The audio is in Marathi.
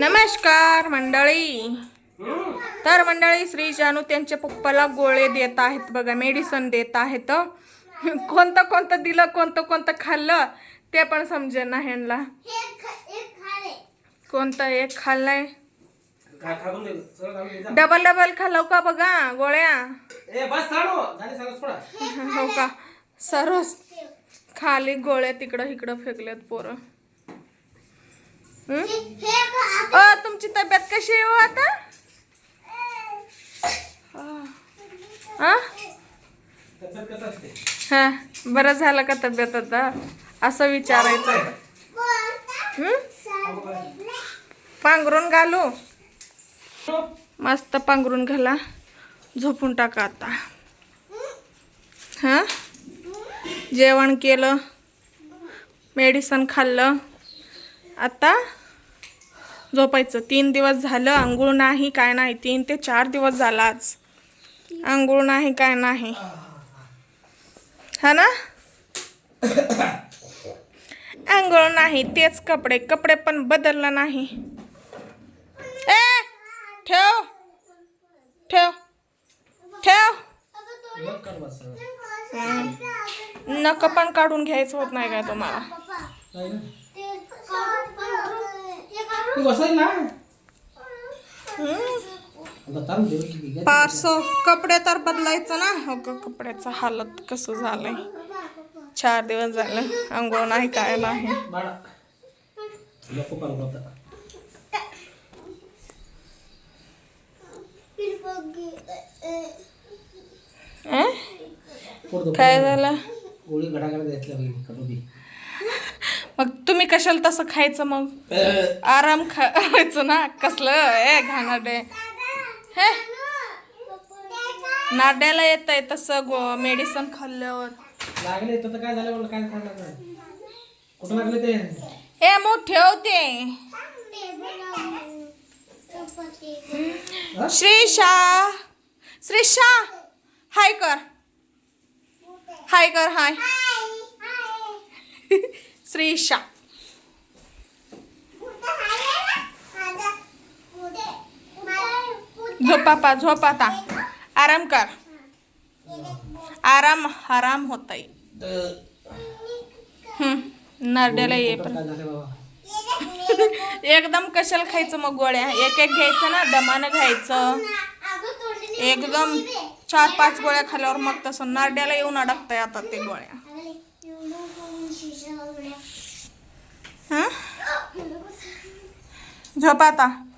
नमस्कार मंडळी. तर मंडळी श्री जानू त्यांच्या पप्पाला गोळे देत आहेत बघा मेडिसन देत आहेत. कोणतं कोणतं दिलं कोणतं कोणतं खाल्लं ते पण समजे ना ह्यांना. कोणतं एक खाल्लंय. डबल डबल खाल्लं का बघा गोळ्या? हो का? सर्वच खाली गोळ्या तिकडं इकडं फेकल्यात पोरं. तुमची तब्येत कशी आहे हो आता? हा? हा? बरं झालं का तब्येत आता? असं विचारायचं. होतं. हं? पांघरून घालू? मस्त पांघरून घाला. झोपून टाका आता. हां? जेवण केलं. मेडिसन खाल्लं. आता? झोपायचं. तीन दिवस झालं आंघोळ नाही काय नाही. तीन ते चार दिवस झाला आज आंघोळ नाही काय नाही. हा ना? आंघोळ नाही तेच कपडे. कपडे पण बदललं नाही. ए ठेव. ठेव. ठेव. नक पण काढून घ्यायचं होत नाही काय तुम्हाला? तू बसाय ना? पार्स कपडे तर बदलायचं ना. हो का कपड्याचं हालत कसं झालंय? चार दिवस झालं आंघोळ नाही काय नाही. काय. झालं? मग तुम्ही कशाला तसं खायचं मग? आराम खायचं ना? कसलं? ए घाणाडे हे? नाड्याला येत आहे तसं गो मेडिसन खाल्ल्यावर. लागले तर काय झालं मला काय काय लागलं कुठं लागले ते? ए मग ठेवते हा? श्रीशा. श्रीशा हाय कर. हाय कर हाय. श्रीशा. झोपापा झोपाता आराम कर. आराम आराम होत नरड्याला ये एकदम कशाला खायचं मग गोळ्या? एक एक घ्यायचं ना दमानं घ्यायचं. एकदम चार पाच गोळ्या खाल्ल्यावर मग तसं नरड्याला येऊन अडकतंय आता ते गोळ्या. झोप आता.